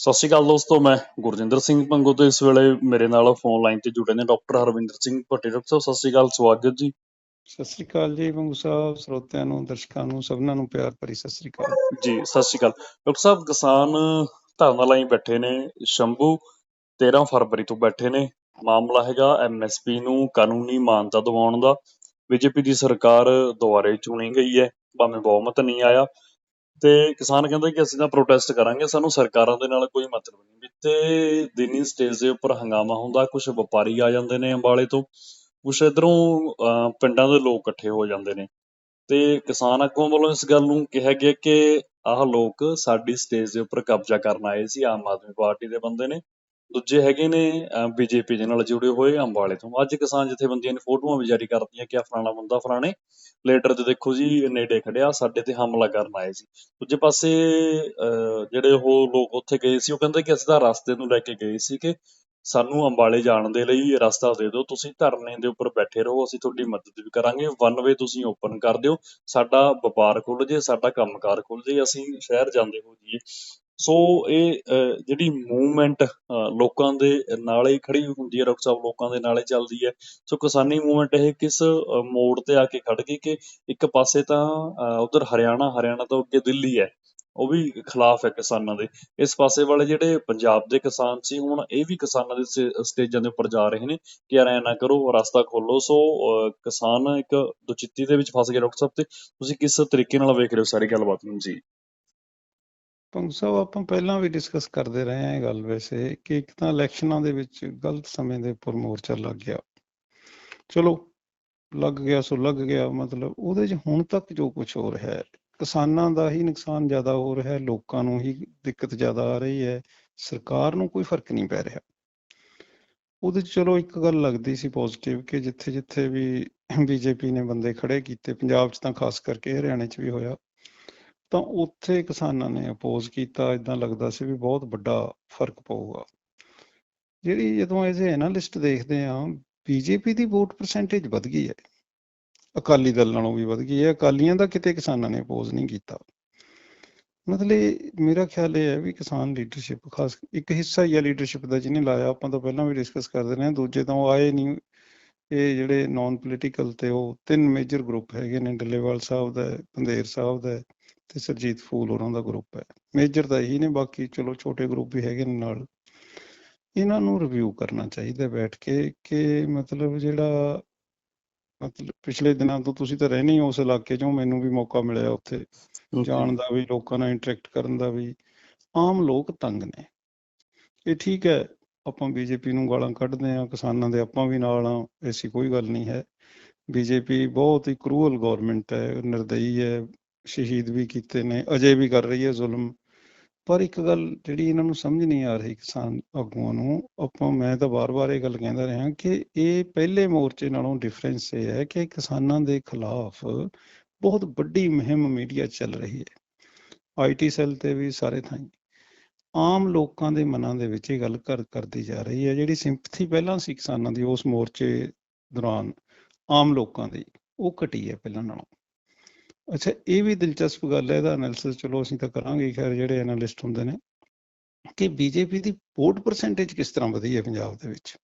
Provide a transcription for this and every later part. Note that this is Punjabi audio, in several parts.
ਸਤਿ ਸ਼੍ਰੀ ਅਕਾਲ ਦੋਸਤੋ ਮੈਂ ਗੁਰਜਿੰਦਰ ਸਿੰਘ ਪੰਗੂ ਤੇ ਇਸ ਵੇਲੇ ਮੇਰੇ ਨਾਲ ਫੋਨ ਲਾਈਨ ਤੇ ਜੁੜੇ ਨੇ ਡਾਕਟਰ ਹਰਵਿੰਦਰ ਸਿੰਘ ਭੱਟੀ ਡਾਕਟਰ ਸਾਹਿਬ। ਸਤਿ ਸ਼੍ਰੀ ਅਕਾਲ ਸਵਾਗਤ ਜੀ। ਸਤਿ ਸ੍ਰੀ ਅਕਾਲ ਜੀ ਮੰਗੂ ਸਾਹਿਬ ਸਰੋਤਿਆਂ ਨੂੰ ਦਰਸ਼ਕਾਂ ਨੂੰ ਸਭਨਾਂ ਨੂੰ ਪਿਆਰ ਭਰੀ ਸਤਿ ਸ੍ਰੀ ਅਕਾਲ। ਜੀ ਸਤਿ ਸ਼੍ਰੀ ਅਕਾਲ। ਡਾਕਟਰ ਸਾਹਿਬ ਕਿਸਾਨ ਧਰਨਾ ਲਾਈ ਬੈਠੇ ਨੇ ਸ਼ੰਭੂ 13 ਫਰਵਰੀ ਤੋਂ ਬੈਠੇ ਨੇ। ਮਾਮਲਾ ਹੈਗਾ ਐਮਐਸਪੀ ਨੂੰ ਕਾਨੂੰਨੀ ਮਾਨਤਾ ਦਿਵਾਉਣ ਦਾ। ਬੀਜੇਪੀ ਦੀ ਸਰਕਾਰ ਦੁਆਰੇ ਚੁਣੀ ਗਈ ਹੈ। ਭਾਵੇਂ ਬਹੁਮਤ ਨਹੀਂ ਆਇਆ। ਤੇ ਕਿਸਾਨ ਕਹਿੰਦੇ ਕਿ ਅਸੀਂ ਤਾਂ ਪ੍ਰੋਟੈਸਟ ਕਰਾਂਗੇ, ਸਾਨੂੰ ਸਰਕਾਰਾਂ ਦੇ ਨਾਲ ਕੋਈ ਮਤਲਬ ਨਹੀਂ। ਜਿੱਥੇ ਦਿਨੀ ਸਟੇਜ ਦੇ ਉੱਪਰ ਹੰਗਾਮਾ ਹੁੰਦਾ ਕੁਝ ਵਪਾਰੀ ਆ ਜਾਂਦੇ ਨੇ ਅੰਬਾਲੇ ਤੋਂ, ਕੁਛ ਇਧਰੋਂ ਪਿੰਡਾਂ ਦੇ ਲੋਕ ਇਕੱਠੇ ਹੋ ਜਾਂਦੇ ਨੇ। ਤੇ ਕਿਸਾਨ ਆਗੂਆਂ ਵੱਲੋਂ ਇਸ ਗੱਲ ਨੂੰ ਕਿਹਾ ਗਿਆ ਕਿ ਆਹ ਲੋਕ ਸਾਡੀ ਸਟੇਜ ਦੇ ਉੱਪਰ ਕਬਜ਼ਾ ਕਰਨ ਆਏ ਸੀ, ਆਮ ਆਦਮੀ ਪਾਰਟੀ ਦੇ ਬੰਦੇ ਨੇ। ਦੂਜੇ ਹੈਗੇ ਨੇ ਬੀਜੇਪੀ ਦੇ ਨਾਲ ਜੁੜੇ ਹੋਏ ਅੰਬਾਲੇ ਤੋਂ। ਅੱਜ ਕਿਸਾਨ ਜਥੇਬੰਦੀਆਂ ਨੇ ਫੋਟੋਆਂ ਵੀ ਜਾਰੀ ਕਰਤੀਆਂ ਕਿ ਆਹ ਫਲਾਣਾ ਬੰਦਾ ਫਲਾਣੇ ਲੇਟਰ ਤੇ ਦੇਖੋ ਜੀ, ਨੇੜੇ ਖੜਿਆ, ਸਾਡੇ ਤੇ ਹਮਲਾ ਕਰਨ ਆਏ ਸੀ। ਦੂਜੇ ਪਾਸੇ ਜਿਹੜੇ ਉਹ ਲੋਕ ਉੱਥੇ ਗਏ ਸੀ, ਉਹ ਕਹਿੰਦੇ ਕਿ ਅਸੀਂ ਤਾਂ ਰਸਤੇ ਨੂੰ ਲੈ ਕੇ ਗਏ ਸੀ ਕਿ ਸਾਨੂੰ ਅੰਬਾਲੇ ਜਾਣ ਦੇ ਲਈ ਰਸਤਾ ਦੇ ਦਿਓ, ਤੁਸੀਂ ਧਰਨੇ ਦੇ ਉੱਪਰ ਬੈਠੇ ਰਹੋ, ਅਸੀਂ ਤੁਹਾਡੀ ਮਦਦ ਵੀ ਕਰਾਂਗੇ। ਵਨ ਵੇ ਤੁਸੀਂ ਓਪਨ ਕਰ ਦਿਓ, ਸਾਡਾ ਵਪਾਰ ਖੁੱਲ ਜੇ, ਸਾਡਾ ਕੰਮਕਾਰ ਖੁੱਲ ਜੇ, ਅਸੀਂ ਸ਼ਹਿਰ ਜਾਂਦੇ ਹੋ ਜੀ ਸੋ ਇਹ ਜਿਹੜੀ ਮੂਵਮੈਂਟ ਲੋਕਾਂ ਦੇ ਨਾਲ ਹੀ ਖੜੀ ਹੁੰਦੀ ਹੈ ਡਾਕਟਰ ਸਾਹਿਬ ਲੋਕਾਂ ਦੇ ਨਾਲ ਹੀ ਚੱਲਦੀ ਹੈ। ਸੋ ਕਿਸਾਨੀ ਮੂਵਮੈਂਟ ਇਹ ਕਿਸ ਮੋੜ ਤੇ ਆ ਕੇ ਖੜ ਗਈ ਕਿ ਇੱਕ ਪਾਸੇ ਤਾਂ ਉਧਰ ਹਰਿਆਣਾ ਹਰਿਆਣਾ ਤੋਂ ਅੱਗੇ ਦਿੱਲੀ ਹੈ। ਉਹ ਵੀ ਖਿਲਾਫ ਹੈ ਕਿਸਾਨਾਂ ਦੇ। ਇਸ ਪਾਸੇ ਵਾਲੇ ਜਿਹੜੇ ਪੰਜਾਬ ਦੇ ਕਿਸਾਨ ਸੀ ਹੁਣ ਇਹ ਵੀ ਕਿਸਾਨਾਂ ਦੇ ਸਟੇਜਾਂ ਦੇ ਉੱਪਰ ਜਾ ਰਹੇ ਨੇ ਕਿ ਯਾਰ ਐ ਨਾ ਕਰੋ ਰਸਤਾ ਖੋਲੋ ਸੋ ਅਹ, ਕਿਸਾਨ ਇੱਕ ਦੁਚਿੱਤੀ ਦੇ ਵਿੱਚ ਫਸ ਗਏ ਡਾਕਟਰ ਸਾਹਿਬ ਤੇ। ਤੁਸੀਂ ਕਿਸ ਤਰੀਕੇ ਨਾਲ ਵੇਖ ਰਹੇ ਹੋ ਸਾਰੀ ਗੱਲਬਾਤ ਨੂੰ ਜੀ? ਪੰਗੂ ਸਾਹਿਬ, ਆਪਾਂ ਪਹਿਲਾਂ ਵੀ ਡਿਸਕਸ ਕਰਦੇ ਰਹੇ ਹਾਂ ਇਹ ਗੱਲ ਵੈਸੇ, ਕਿ ਇੱਕ ਤਾਂ ਇਲੈਕਸ਼ਨਾਂ ਦੇ ਵਿੱਚ ਗਲਤ ਸਮੇਂ ਦੇ ਉੱਪਰ ਮੋਰਚਾ ਲੱਗ ਗਿਆ। ਚਲੋ, ਲੱਗ ਗਿਆ ਸੋ ਲੱਗ ਗਿਆ, ਮਤਲਬ ਉਹਦੇ 'ਚ ਹੁਣ ਤੱਕ ਜੋ ਕੁਝ ਹੋ ਰਿਹਾ ਹੈ, ਕਿਸਾਨਾਂ ਦਾ ਹੀ ਨੁਕਸਾਨ ਜ਼ਿਆਦਾ ਹੋ ਰਿਹਾ ਹੈ ਲੋਕਾਂ ਨੂੰ ਹੀ ਦਿੱਕਤ ਜ਼ਿਆਦਾ ਆ ਰਹੀ ਹੈ, ਸਰਕਾਰ ਨੂੰ ਕੋਈ ਫ਼ਰਕ ਨਹੀਂ ਪੈ ਰਿਹਾ। ਉਹਦੇ 'ਚ ਚਲੋ ਇੱਕ ਗੱਲ ਲੱਗਦੀ ਸੀ ਪੋਜ਼ਿਟਿਵ ਕਿ ਜਿੱਥੇ ਜਿੱਥੇ ਵੀ ਬੀਜੇਪੀ ਨੇ ਬੰਦੇ ਖੜੇ ਕੀਤੇ, ਪੰਜਾਬ 'ਚ ਤਾਂ ਖਾਸ ਕਰਕੇ ਹਰਿਆਣੇ 'ਚ ਵੀ ਹੋਇਆ। ਤਾਂ ਉੱਥੇ ਕਿਸਾਨਾਂ ਨੇ ਅਪੋਜ਼ ਕੀਤਾ ਇਦਾਂ ਲੱਗਦਾ ਸੀ ਵੀ ਬਹੁਤ ਵੱਡਾ ਫ਼ਰਕ ਪਊਗਾ। ਜਿਹੜੀ ਜਦੋਂ ਐਜ਼ ਐਨਾਲਿਸਟ ਦੇਖਦੇ ਆ ਬੀਜੇਪੀ ਦੀ ਵੋਟ ਪਰਸੈਂਟੇਜ ਵਧ ਗਈ ਹੈ। ਅਕਾਲੀ ਦਲ ਨਾਲੋਂ ਵੀ ਵਧ ਗਈ ਹੈ। ਅਕਾਲੀਆਂ ਦਾ ਕਿਤੇ ਕਿਸਾਨਾਂ ਨੇ ਅਪੋਜ਼ ਨਹੀਂ ਕੀਤਾ। ਮਤਲਬ ਮੇਰਾ ਖਿਆਲ ਇਹ ਹੈ ਵੀ ਕਿਸਾਨ ਲੀਡਰਸ਼ਿਪ ਖਾਸ ਇੱਕ ਹਿੱਸਾ ਹੀ ਹੈ ਲੀਡਰਸ਼ਿਪ ਦਾ ਜਿਹਨੇ ਲਾਇਆ। ਆਪਾਂ ਤਾਂ ਪਹਿਲਾਂ ਵੀ ਡਿਸਕਸ ਕਰਦੇ ਰਹੇ ਹਾਂ ਦੂਜੇ ਤਾਂ ਉਹ ਆਏ ਨਹੀਂ। ਇਹ ਜਿਹੜੇ ਨਾਨ ਪੋਲੀਟੀਕਲ ਤੇ ਉਹ ਤਿੰਨ ਮੇਜਰ ਗਰੁੱਪ ਹੈਗੇ ਨੇ। ਡੱਲੇਵਾਲ ਸਾਹਿਬ ਦਾ ਹੈ, ਸਾਹਿਬ ਦਾ ਤੇ ਸਰਜੀਤ ਫੂਲ ਉਹਨਾਂ ਦਾ ਗਰੁੱਪ ਹੈ। ਮੇਜਰ ਤਾਂ ਇਹੀ ਨੇ ਬਾਕੀ ਚਲੋ ਛੋਟੇ ਗਰੁੱਪ ਵੀ ਹੈਗੇ ਨੇ ਨਾਲ। ਇਹਨਾਂ ਨੂੰ ਰਿਵਿਊ ਕਰਨਾ ਚਾਹੀਦਾ ਬੈਠ ਕੇ ਕਿ ਮਤਲਬ ਜਿਹੜਾ ਮਤਲਬ ਪਿਛਲੇ ਦਿਨਾਂ ਤੋਂ ਤੁਸੀਂ ਤਾਂ ਰਹਿੰਦੇ ਹੀ ਹੋ ਉਸ ਇਲਾਕੇ 'ਚੋਂ ਮੈਨੂੰ ਵੀ ਮੌਕਾ ਮਿਲਿਆ ਉੱਥੇ। ਜਾਣ ਦਾ ਵੀ ਲੋਕਾਂ ਨਾਲ ਇੰਟਰੈਕਟ ਕਰਨ ਦਾ ਵੀ। ਆਮ ਲੋਕ ਤੰਗ ਨੇ। ਇਹ ਠੀਕ ਹੈ ਆਪਾਂ ਬੀਜੇਪੀ ਨੂੰ ਗਾਲਾਂ ਕੱਢਦੇ ਆ ਕਿਸਾਨਾਂ ਦੇ ਆਪਾਂ ਵੀ ਨਾਲ ਆ ਐਸੀ ਕੋਈ ਗੱਲ ਨਹੀਂ ਹੈ। ਬੀਜੇਪੀ ਬਹੁਤ ਹੀ ਕਰੂਅਲ ਗਵਰਨਮੈਂਟ ਹੈ ਨਿਰਦਈ ਹੈ ਸ਼ਹੀਦ ਵੀ ਕੀਤੇ ਨੇ, ਅਜੇ ਵੀ ਕਰ ਰਹੀ ਹੈ ਜ਼ੁਲਮ। ਪਰ ਇੱਕ ਗੱਲ ਜਿਹੜੀ ਇਹਨਾਂ ਨੂੰ ਸਮਝ ਨਹੀਂ ਆ ਰਹੀ ਕਿਸਾਨ ਆਗੂਆਂ ਨੂੰ, ਆਪਾਂ, ਮੈਂ ਤਾਂ ਵਾਰ-ਵਾਰ ਇਹ ਗੱਲ ਕਹਿੰਦਾ ਰਿਹਾ ਕਿ ਇਹ ਪਹਿਲੇ ਮੋਰਚੇ ਨਾਲੋਂ ਡਿਫਰੈਂਸ ਇਹ ਹੈ ਕਿ ਕਿਸਾਨਾਂ ਦੇ ਖਿਲਾਫ ਬਹੁਤ ਵੱਡੀ ਮੁਹਿੰਮ ਮੀਡੀਆ ਚੱਲ ਰਹੀ ਹੈ। ਆਈਟੀ ਸੈੱਲ ਤੇ ਵੀ ਸਾਰੇ ਥਾਂ ਆਮ ਲੋਕਾਂ ਦੇ ਮਨਾਂ ਦੇ ਵਿੱਚ ਇਹ ਗੱਲ ਕਰ, ਕਰਦੀ ਜਾ ਰਹੀ ਹੈ, ਜਿਹੜੀ ਸਿੰਪਥੀ ਪਹਿਲਾਂ ਸੀ ਕਿਸਾਨਾਂ ਦੀ, ਉਸ ਮੋਰਚੇ ਦੌਰਾਨ ਆਮ ਲੋਕਾਂ ਦੀ, ਉਹ ਘਟੀ ਹੈ ਪਹਿਲਾਂ ਨਾਲੋਂ। ਅੱਛਾ, ਇਹ ਵੀ ਦਿਲਚਸਪ ਗੱਲ ਹੈ, ਇਹਦਾ ਐਨਾਲਿਸਿਸ ਚਲੋ ਅਸੀਂ ਤਾਂ ਕਰਾਂਗੇ ਖੈਰ ਜਿਹੜੇ ਐਨਾਲਿਸਟ ਹੁੰਦੇ ਨੇ, ਕਿ ਬੀਜੇਪੀ ਦੀ ਵੋਟ ਪਰਸੈਂਟੇਜ ਕਿਸ ਤਰ੍ਹਾਂ ਵਧੀ ਹੈ ਪੰਜਾਬ ਦੇ ਵਿੱਚ?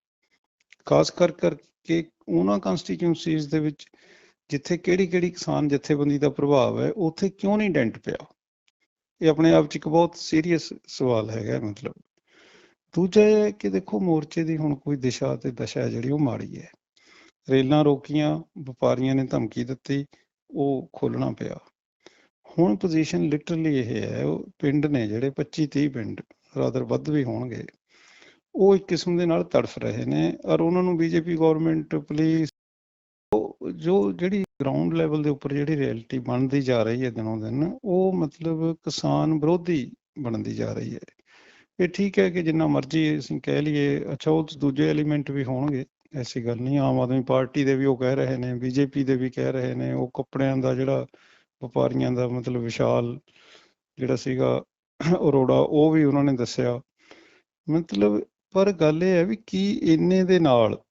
ਖਾਸ ਕਰ ਕਰਕੇ ਉਹਨਾਂ ਕਨਸਟੀਟਿਊਂਸੀਜ਼ ਦੇ ਵਿੱਚ ਜਿੱਥੇ ਕਿਹੜੀ ਕਿਹੜੀ ਕਿਸਾਨ ਜਥੇਬੰਦੀ ਦਾ ਪ੍ਰਭਾਵ ਹੈ, ਉੱਥੇ ਕਿਉਂ ਨਹੀਂ ਡੈਂਟ ਪਿਆ? ਇਹ ਆਪਣੇ ਆਪ 'ਚ ਇੱਕ ਬਹੁਤ ਸੀਰੀਅਸ ਸਵਾਲ ਹੈਗਾ, ਮਤਲਬ। ਦੂਜਾ ਇਹ ਹੈ ਕਿ ਦੇਖੋ, ਮੋਰਚੇ ਦੀ ਹੁਣ ਕੋਈ ਦਿਸ਼ਾ ਤੇ ਦਸ਼ਾ ਜਿਹੜੀ ਉਹ ਮਾੜੀ ਹੈ। ਰੇਲਾਂ ਰੋਕੀਆਂ, ਵਪਾਰੀਆਂ ਨੇ ਧਮਕੀ ਦਿੱਤੀ ਉਹ ਖੋਲਣਾ ਪਿਆ। ਹੁਣ ਪੋਜੀਸ਼ਨ ਲਿਟਰਲੀ ਇਹ ਹੈ, ਉਹ ਪਿੰਡ ਨੇ ਜਿਹੜੇ 25 30 ਪਿੰਡ ਰਾਦਰ ਵੱਧ ਵੀ ਹੋਣਗੇ, ਉਹ ਇੱਕ ਕਿਸਮ ਦੇ ਨਾਲ ਤੜਫ ਰਹੇ ਨੇ ਔਰ ਉਹਨਾਂ ਨੂੰ ਬੀਜੇਪੀ ਗਵਰਨਮੈਂਟ ਪੁਲਿਸ ਉਹ ਜੋ ਜਿਹੜੀ ਗਰਾਊਂਡ ਲੈਵਲ ਦੇ ਉੱਪਰ ਜਿਹੜੀ ਰਿਐਲਿਟੀ ਬਣਦੀ ਜਾ ਰਹੀ ਹੈ ਦਿਨੋਂ ਦਿਨ, ਉਹ ਮਤਲਬ ਕਿਸਾਨ ਵਿਰੋਧੀ ਬਣਦੀ ਜਾ ਰਹੀ ਹੈ। ਇਹ ਠੀਕ ਹੈ ਕਿ ਜਿੰਨਾ ਮਰਜ਼ੀ ਅਸੀਂ ਕਹਿ ਲਈਏ, ਅੱਛਾ ਉਹ ਦੂਜੇ ਐਲੀਮੈਂਟ ਵੀ ਹੋਣਗੇ ਐਸੀ ਗੱਲ ਨਹੀਂ, ਆਮ ਆਦਮੀ ਪਾਰਟੀ ਦੇ ਵੀ ਉਹ ਕਹਿ ਰਹੇ ਨੇ, ਬੀਜੇਪੀ ਦੇ ਵੀ ਕਹਿ ਰਹੇ ਨੇ, ਉਹ ਕੱਪੜਿਆਂ ਦਾ ਜਿਹੜਾ ਵਪਾਰੀਆਂ ਦਾ ਮਤਲਬ ਵਿਸ਼ਾਲ ਜਿਹੜਾ ਸੀਗਾ ਅਰੋੜਾ, ਉਹ ਵੀ ਉਹਨਾਂ ਨੇ ਦੱਸਿਆ। ਮਤਲਬ ਪਰ ਗੱਲ ਇਹ ਹੈ ਵੀ ਕੀ ਇੰਨੇ ਦੇ ਨਾਲ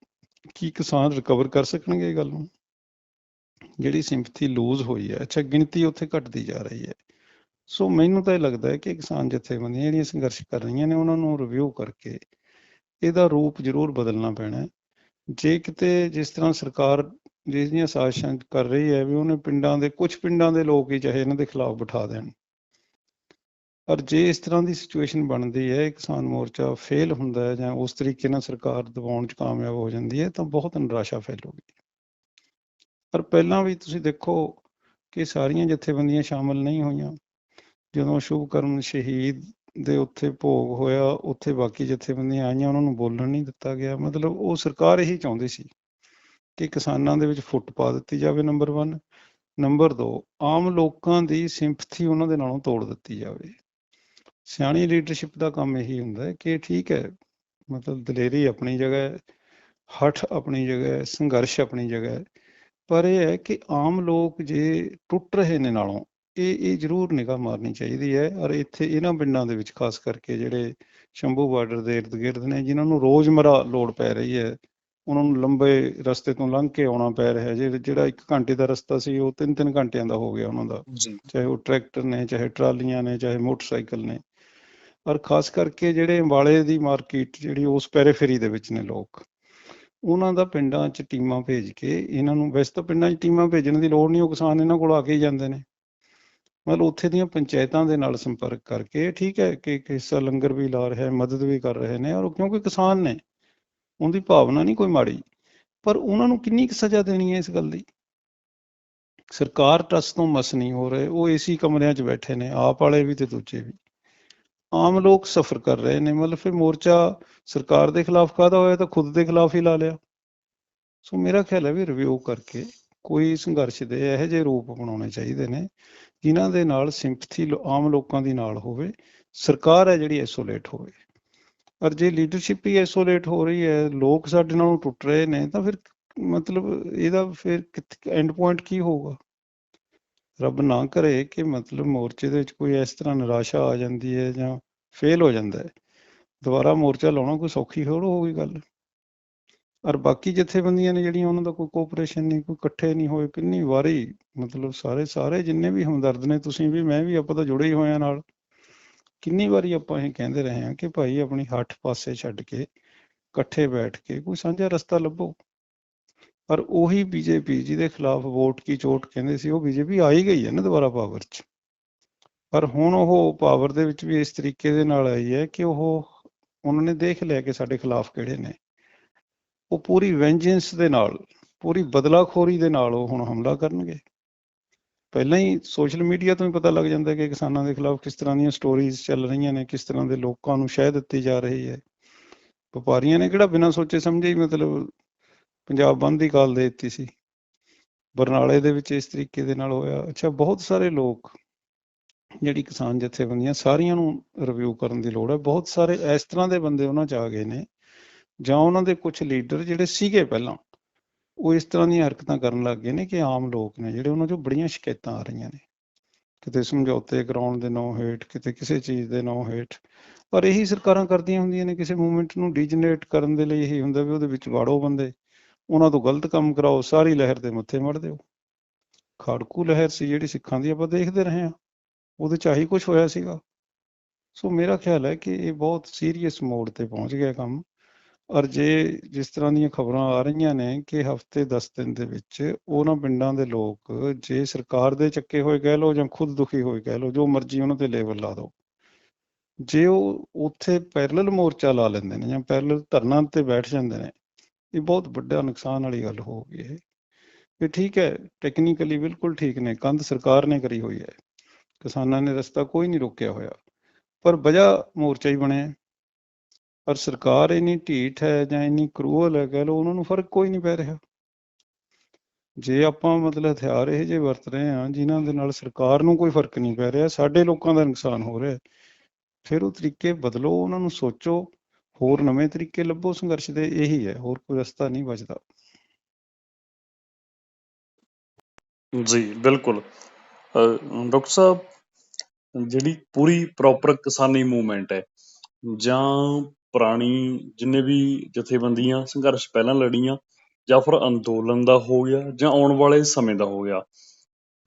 ਕੀ ਕਿਸਾਨ ਰਿਕਵਰ ਕਰ ਸਕਣਗੇ ਇਹ ਗੱਲ ਨੂੰ? ਜਿਹੜੀ ਸਿੰਪਥੀ ਲੂਜ਼ ਹੋਈ ਹੈ, ਅੱਛਾ ਗਿਣਤੀ ਉੱਥੇ ਘਟਦੀ ਜਾ ਰਹੀ ਹੈ। ਸੋ ਮੈਨੂੰ ਤਾਂ ਇਹ ਲੱਗਦਾ ਹੈ ਕਿ ਕਿਸਾਨ ਜਥੇਬੰਦੀਆਂ ਜਿਹੜੀਆਂ ਸੰਘਰਸ਼ ਕਰ ਰਹੀਆਂ ਨੇ, ਉਹਨਾਂ ਨੂੰ ਰਿਵਿਊ ਕਰਕੇ ਇਹਦਾ ਰੂਪ ਜ਼ਰੂਰ ਬਦਲਣਾ ਪੈਣਾ ਹੈ। ਜੇ ਕਿਤੇ ਜਿਸ ਤਰ੍ਹਾਂ ਸਰਕਾਰ ਜਿਹੜੀਆਂ ਸਾਜ਼ਿਸ਼ਾਂ ਕਰ ਰਹੀ ਹੈ ਵੀ ਉਹਨੇ ਪਿੰਡਾਂ ਦੇ ਕੁਝ ਪਿੰਡਾਂ ਦੇ ਲੋਕ ਹੀ ਚਾਹੇ ਇਹਨਾਂ ਦੇ ਖਿਲਾਫ ਬਿਠਾ ਦੇਣ। ਪਰ ਜੇ ਇਸ ਤਰ੍ਹਾਂ ਦੀ ਸਿਚੁਏਸ਼ਨ ਬਣਦੀ ਹੈ ਕਿਸਾਨ ਮੋਰਚਾ ਫੇਲ ਹੁੰਦਾ ਹੈ ਜਾਂ ਉਸ ਤਰੀਕੇ ਨਾਲ ਸਰਕਾਰ ਦਬਾਉਣ 'ਚ ਕਾਮਯਾਬ ਹੋ ਜਾਂਦੀ ਹੈ, ਤਾਂ ਬਹੁਤ ਨਿਰਾਸ਼ਾ ਫੈਲੂਗੀ ਪਰ ਪਹਿਲਾਂ ਵੀ ਤੁਸੀਂ ਦੇਖੋ ਕਿ ਸਾਰੀਆਂ ਜਥੇਬੰਦੀਆਂ ਸ਼ਾਮਲ ਨਹੀਂ ਹੋਈਆਂ। ਜਦੋਂ ਸ਼ੁਭਕਰਨ ਸ਼ਹੀਦ ਦੇ ਉੱਥੇ ਭੋਗ ਹੋਇਆ, ਉੱਥੇ ਬਾਕੀ ਜਥੇਬੰਦੀਆਂ ਆਈਆਂ, ਉਹਨਾਂ ਨੂੰ ਬੋਲਣ ਨਹੀਂ ਦਿੱਤਾ ਗਿਆ। ਮਤਲਬ ਉਹ ਸਰਕਾਰ ਇਹੀ ਚਾਹੁੰਦੀ ਸੀ ਕਿ ਕਿਸਾਨਾਂ ਦੇ ਵਿੱਚ ਫੁੱਟ ਪਾ ਦਿੱਤੀ ਜਾਵੇ ਨੰਬਰ 1 ਨੰਬਰ 2 ਆਮ ਲੋਕਾਂ ਦੀ ਸਿੰਪਥੀ ਉਹਨਾਂ ਦੇ ਨਾਲੋਂ ਤੋੜ ਦਿੱਤੀ ਜਾਵੇ। ਸਿਆਣੀ ਲੀਡਰਸ਼ਿਪ ਦਾ ਕੰਮ ਇਹੀ ਹੁੰਦਾ ਹੈ ਕਿ ਠੀਕ ਹੈ, ਮਤਲਬ ਦਲੇਰੀ ਆਪਣੀ ਜਗ੍ਹਾ ਹੈ, ਹਠ ਆਪਣੀ ਜਗ੍ਹਾ ਹੈ, ਸੰਘਰਸ਼ ਆਪਣੀ ਜਗ੍ਹਾ ਹੈ। ਪਰ ਇਹ ਹੈ ਕਿ ਆਮ ਲੋਕ ਜੇ ਟੁੱਟ ਰਹੇ ਨੇ ਨਾਲੋਂ ਇਹ ਇਹ ਜ਼ਰੂਰ ਨਿਗਾਹ ਮਾਰਨੀ ਚਾਹੀਦੀ ਹੈ ਔਰ ਇੱਥੇ ਇਹਨਾਂ ਪਿੰਡਾਂ ਦੇ ਵਿੱਚ ਖਾਸ ਕਰਕੇ ਜਿਹੜੇ ਸ਼ੰਭੂ ਬਾਰਡਰ ਦੇ ਇਰਦ ਗਿਰਦ ਨੇ ਜਿਨ੍ਹਾਂ ਨੂੰ ਰੋਜ਼ਮਰਾ ਲੋੜ ਪੈ ਰਹੀ ਹੈ ਉਹਨਾਂ ਨੂੰ ਲੰਬੇ ਰਸਤੇ ਤੋਂ ਲੰਘ ਕੇ ਆਉਣਾ ਪੈ ਰਿਹਾ ਹੈ ਜੇ- ਜਿਹੜਾ 1 ਘੰਟੇ ਦਾ ਰਸਤਾ ਸੀ ਉਹ 3-3 ਘੰਟਿਆਂ ਦਾ ਹੋ ਗਿਆ ਉਹਨਾਂ ਦਾ ਚਾਹੇ ਉਹ ਟਰੈਕਟਰ ਨੇ ਚਾਹੇ ਟਰਾਲੀਆਂ ਨੇ ਚਾਹੇ ਮੋਟਰਸਾਈਕਲ ਨੇ। ਔਰ ਖਾਸ ਕਰਕੇ ਜਿਹੜੇ ਅੰਬਾਲੇ ਦੀ ਮਾਰਕੀਟ ਜਿਹੜੀ ਉਸ ਪੈਰੀਫੇਰੀ ਦੇ ਵਿੱਚ ਨੇ ਲੋਕ ਉਹਨਾਂ ਦਾ ਪਿੰਡਾਂ 'ਚ ਟੀਮਾਂ ਭੇਜ ਕੇ ਇਹਨਾਂ ਨੂੰ ਵੈਸੇ ਤਾਂ ਪਿੰਡਾਂ 'ਚ ਟੀਮਾਂ ਭੇਜਣ ਦੀ ਲੋੜ ਨਹੀਂ ਉਹ ਕਿਸਾਨ ਇਹਨਾਂ ਕੋਲ ਆ ਕੇ ਹੀ ਜਾਂਦੇ ਨੇ। ਮਤਲਬ ਉੱਥੇ ਦੀਆਂ ਪੰਚਾਇਤਾਂ ਦੇ ਨਾਲ ਸੰਪਰਕ ਕਰਕੇ, ਠੀਕ ਹੈ ਕਿ ਹਿੱਸਾ ਲੰਗਰ ਵੀ ਲਾ ਰਿਹਾ ਹੈ, ਮਦਦ ਵੀ ਕਰ ਰਹੇ ਨੇ ਔਰ ਕਿਉਂਕਿ ਕਿਸਾਨ ਨੇ, ਉਹਦੀ ਭਾਵਨਾ ਨਹੀਂ ਕੋਈ ਮਾੜੀ, ਪਰ ਉਹਨਾਂ ਨੂੰ ਕਿੰਨੀ ਕੁ ਸਜ਼ਾ ਦੇਣੀ ਹੈ ਇਸ ਗੱਲ ਦੀ? ਸਰਕਾਰ ਟਰਸ ਤੋਂ ਮਸ ਨਹੀਂ ਹੋ ਰਹੇ, ਉਹ ਏਸੀ ਕਮਰਿਆਂ 'ਚ ਬੈਠੇ ਨੇ, ਆਪ ਵਾਲੇ ਵੀ ਤੇ ਦੂਜੇ ਵੀ। ਆਮ ਲੋਕ ਸਫਰ ਕਰ ਰਹੇ ਨੇ, ਮਤਲਬ ਫਿਰ ਮੋਰਚਾ ਸਰਕਾਰ ਦੇ ਖਿਲਾਫ ਕਾਹਦਾ ਹੋਇਆ, ਤਾਂ ਖੁਦ ਦੇ ਖਿਲਾਫ ਹੀ ਲਾ ਲਿਆ। ਸੋ ਮੇਰਾ ਖਿਆਲ ਹੈ ਵੀ ਰਿਵਿਊ ਕਰਕੇ ਕੋਈ ਸੰਘਰਸ਼ ਦੇ ਇਹੋ ਜਿਹੇ ਰੂਪ ਬਣਾਉਣੇ ਚਾਹੀਦੇ ਨੇ ਜਿਨ੍ਹਾਂ ਦੇ ਨਾਲ ਸਿੰਪਥੀ ਆਮ ਲੋਕਾਂ ਦੀ ਨਾਲ ਹੋਵੇ, ਸਰਕਾਰ ਹੈ ਜਿਹੜੀ ਐਸੋਲੇਟ ਹੋਵੇ। ਪਰ ਜੇ ਲੀਡਰਸ਼ਿਪ ਹੀ ਐਸੋਲੇਟ ਹੋ ਰਹੀ ਹੈ, ਲੋਕ ਸਾਡੇ ਨਾਲੋਂ ਟੁੱਟ ਰਹੇ ਨੇ, ਤਾਂ ਫਿਰ ਮਤਲਬ ਇਹਦਾ ਫਿਰ ਐਂਡ ਪੁਆਇੰਟ ਕੀ ਹੋਊਗਾ? ਰੱਬ ਨਾ ਕਰੇ ਕਿ ਮਤਲਬ ਮੋਰਚੇ ਦੇ ਵਿੱਚ ਕੋਈ ਇਸ ਤਰ੍ਹਾਂ ਨਿਰਾਸ਼ਾ ਆ ਜਾਂਦੀ ਹੈ ਜਾਂ ਫੇਲ ਹੋ ਜਾਂਦਾ ਹੈ। ਦੁਬਾਰਾ ਮੋਰਚਾ ਲਾਉਣਾ ਕੋਈ ਸੌਖੀ ਹੋਰ ਹੋਊਗੀ ਗੱਲ? ਔਰ ਬਾਕੀ ਜਥੇਬੰਦੀਆਂ ਨੇ ਜਿਹੜੀਆਂ ਉਹਨਾਂ ਦਾ ਕੋਈ ਕੋਆਪਰੇਸ਼ਨ ਨਹੀਂ, ਕੋਈ ਇਕੱਠੇ ਨਹੀਂ ਹੋਏ, ਕਿੰਨੀ ਵਾਰੀ ਮਤਲਬ ਸਾਰੇ ਸਾਰੇ ਜਿੰਨੇ ਵੀ ਹਮਦਰਦ ਨੇ, ਤੁਸੀਂ ਵੀ, ਮੈਂ ਵੀ, ਆਪਾਂ ਤਾਂ ਜੁੜੇ ਹੀ ਹੋਏ ਨਾਲ। ਕਿੰਨੀ ਵਾਰੀ ਆਪਾਂ ਇਹ ਕਹਿੰਦੇ ਰਹੇ ਹਾਂ ਕਿ ਭਾਈ ਆਪਣੀ ਹੱਠ ਪਾਸੇ ਛੱਡ ਕੇ, ਇਕੱਠੇ ਬੈਠ ਕੇ ਕੋਈ ਸਾਂਝਾ ਰਸਤਾ ਲੱਭੋ। ਪਰ ਉਹੀ ਬੀਜੇਪੀ ਜਿਹਦੇ ਖਿਲਾਫ ਵੋਟ ਕੀ ਚੋਟ ਕਹਿੰਦੇ ਸੀ, ਉਹ ਬੀਜੇਪੀ ਆ ਹੀ ਗਈ ਹੈ ਨਾ ਦੁਬਾਰਾ ਪਾਵਰ 'ਚ। ਪਰ ਹੁਣ ਉਹ ਪਾਵਰ ਦੇ ਵਿੱਚ ਵੀ ਇਸ ਤਰੀਕੇ ਦੇ ਨਾਲ ਆਈ ਹੈ ਕਿ ਉਹ, ਉਹਨਾਂ ਨੇ ਦੇਖ ਲਿਆ ਕਿ ਸਾਡੇ ਖਿਲਾਫ ਕਿਹੜੇ ਨੇ। ਉਹ ਪੂਰੀ ਵੈਂਜੈਂਸ ਦੇ ਨਾਲ, ਪੂਰੀ ਬਦਲਾਖੋਰੀ ਦੇ ਨਾਲ ਉਹ ਹੁਣ ਹਮਲਾ ਕਰਨਗੇ। ਪਹਿਲਾਂ ਹੀ ਸੋਸ਼ਲ ਮੀਡੀਆ ਤੋਂ ਹੀ ਪਤਾ ਲੱਗ ਜਾਂਦਾ ਕਿ ਕਿਸਾਨਾਂ ਦੇ ਖਿਲਾਫ ਕਿਸ ਤਰ੍ਹਾਂ ਦੀਆਂ ਸਟੋਰੀਜ਼ ਚੱਲ ਰਹੀਆਂ ਨੇ, ਕਿਸ ਤਰ੍ਹਾਂ ਦੇ ਲੋਕਾਂ ਨੂੰ ਸ਼ਹਿ ਦਿੱਤੀ ਜਾ ਰਹੀ ਹੈ। ਵਪਾਰੀਆਂ ਨੇ ਕਿਹੜਾ ਬਿਨਾਂ ਸੋਚੇ ਸਮਝੇ ਹੀ ਮਤਲਬ ਪੰਜਾਬ ਬੰਦ ਦੀ ਕਾਲ ਦੇ ਦਿੱਤੀ ਸੀ। ਬਰਨਾਲੇ ਦੇ ਵਿੱਚ ਇਸ ਤਰੀਕੇ ਦੇ ਨਾਲ ਹੋਇਆ। ਅੱਛਾ, ਬਹੁਤ ਸਾਰੇ ਲੋਕ ਜਿਹੜੀ ਕਿਸਾਨ ਜਥੇਬੰਦੀਆਂ ਸਾਰੀਆਂ ਨੂੰ ਰਿਵਿਊ ਕਰਨ ਦੀ ਲੋੜ ਹੈ। ਬਹੁਤ ਸਾਰੇ ਇਸ ਤਰ੍ਹਾਂ ਦੇ ਬੰਦੇ ਉਹਨਾਂ ਚ ਆ ਗਏ ਨੇ ਜਾਂ ਉਹਨਾਂ ਦੇ ਕੁਝ ਲੀਡਰ ਜਿਹੜੇ ਸੀਗੇ ਪਹਿਲਾਂ, ਉਹ ਇਸ ਤਰ੍ਹਾਂ ਦੀਆਂ ਹਰਕਤਾਂ ਕਰਨ ਲੱਗ ਗਏ ਨੇ ਕਿ ਆਮ ਲੋਕ ਨੇ ਜਿਹੜੇ ਉਹਨਾਂ ਚੋਂ ਬੜੀਆਂ ਸ਼ਿਕਾਇਤਾਂ ਆ ਰਹੀਆਂ ਨੇ। ਕਿਤੇ ਸਮਝੌਤੇ ਕਰਾਉਣ ਦੇ ਨਾਂ ਹੇਠ, ਕਿਤੇ ਕਿਸੇ ਚੀਜ਼ ਦੇ ਨਾਂ ਹੇਠ, ਪਰ ਇਹੀ ਸਰਕਾਰਾਂ ਕਰਦੀਆਂ ਹੁੰਦੀਆਂ ਨੇ, ਕਿਸੇ ਮੂਵਮੈਂਟ ਨੂੰ ਡੀਜਨਰੇਟ ਕਰਨ ਦੇ ਲਈ ਇਹੀ ਹੁੰਦਾ ਵੀ ਉਹਦੇ ਵਿੱਚ ਵਾੜੋ ਬੰਦੇ। ਉਹਨਾਂ ਤੋਂ ਗਲਤ ਕੰਮ ਕਰਾਓ, ਸਾਰੀ ਲਹਿਰ ਦੇ ਮੱਥੇ ਮੜ ਦਿਓ। ਖਾੜਕੂ ਲਹਿਰ ਸੀ ਜਿਹੜੀ ਸਿੱਖਾਂ ਦੀ ਆਪਾਂ ਦੇਖਦੇ ਰਹੇ ਹਾਂ। ਉਹਦੇ ਚ ਆਹੀ ਕੁਝ ਹੋਇਆ ਸੀਗਾ। ਸੋ ਮੇਰਾ ਖਿਆਲ ਹੈ ਕਿ ਇਹ ਬਹੁਤ ਸੀਰੀਅਸ ਮੋਡ ਤੇ ਪਹੁੰਚ ਗਿਆ ਕੰਮ। ਔਰ ਜੇ ਜਿਸ ਤਰ੍ਹਾਂ ਦੀਆਂ ਖਬਰਾਂ ਆ ਰਹੀਆਂ ਨੇ ਕਿ ਹਫ਼ਤੇ 10 ਦਿਨ ਦੇ ਵਿੱਚ ਉਹਨਾਂ ਪਿੰਡਾਂ ਦੇ ਲੋਕ ਜੇ ਸਰਕਾਰ ਦੇ ਚੱਕੇ ਹੋਏ ਕਹਿ ਲਓ ਜਾਂ ਖੁਦ ਦੁਖੀ ਹੋਏ ਕਹਿ ਲਓ, ਜੋ ਮਰਜ਼ੀ ਉਹਨਾਂ ਤੇ ਲੇਬਲ ਲਾ ਦਿਓ, ਜੇ ਉਹ ਉੱਥੇ ਪੈਰਲਲ ਮੋਰਚਾ ਲਾ ਲੈਂਦੇ ਨੇ ਜਾਂ ਪੈਰਲਲ ਧਰਨਾ ਤੇ ਬੈਠ ਜਾਂਦੇ ਨੇ, ਇਹ ਬਹੁਤ ਵੱਡਾ ਨੁਕਸਾਨ ਵਾਲੀ ਗੱਲ ਹੋਊਗੀ ਇਹ। ਇਹ ਠੀਕ ਹੈ ਟੈਕਨੀਕਲੀ ਬਿਲਕੁਲ ਠੀਕ ਨੇ, ਕੰਧ ਸਰਕਾਰ ਨੇ ਕਰੀ ਹੋਈ ਹੈ, ਕਿਸਾਨਾਂ ਨੇ ਰਸਤਾ ਕੋਈ ਨਹੀਂ ਰੋਕਿਆ ਹੋਇਆ, ਪਰ ਵਜ੍ਹਾ ਮੋਰਚਾ ਹੀ ਬਣਿਆ। ਪਰ ਸਰਕਾਰ ਇੰਨੀ ਢੀਠ ਹੈ ਜਾਂ ਇੰਨੀ ਕਰੂਅਲ ਹੈ, ਕਹਿ ਲਓ, ਉਹਨਾਂ ਨੂੰ ਫ਼ਰਕ ਕੋਈ ਨਹੀਂ ਪੈ ਰਿਹਾ। ਜੇ ਆਪਾਂ ਮਤਲਬ ਹਥਿਆਰ ਇਹ ਜੇ ਵਰਤ ਰਹੇ ਹਾਂ, ਜਿਨ੍ਹਾਂ ਦੇ ਨਾਲ ਸਰਕਾਰ ਨੂੰ ਕੋਈ ਫ਼ਰਕ ਨਹੀਂ ਪੈ ਰਿਹਾ, ਸਾਡੇ ਲੋਕਾਂ ਦਾ ਨੁਕਸਾਨ ਹੋ ਰਿਹਾ। ਫਿਰ ਉਹ ਤਰੀਕੇ ਬਦਲੋ, ਉਹਨਾਂ ਨੂੰ ਸੋਚੋ, ਹੋਰ ਨਵੇਂ ਤਰੀਕੇ ਲੱਭੋ, ਸੰਘਰਸ਼ ਦੇ, ਇਹੀ ਹੈ, ਹੋਰ ਕੋਈ ਰਸਤਾ ਨਹੀਂ ਬਚਦਾ। ਜੀ, ਬਿਲਕੁਲ। ਡਾਕਟਰ ਸਾਹਿਬ, ਜਿਹੜੀ ਪੂਰੀ ਪ੍ਰੋਪਰ ਕਿਸਾਨੀ ਮੂਵਮੈਂਟ ਹੈ, ਜਾਂ ਪੁਰਾਣੀ ਜਿੰਨੇ ਵੀ ਜਥੇਬੰਦੀਆਂ ਸੰਘਰਸ਼ ਪਹਿਲਾਂ ਲੜੀਆਂ ਜਾਂ ਫਿਰ ਅੰਦੋਲਨ ਦਾ ਹੋ ਗਿਆ ਜਾਂ ਆਉਣ ਵਾਲੇ ਸਮੇਂ ਦਾ ਹੋ ਗਿਆ,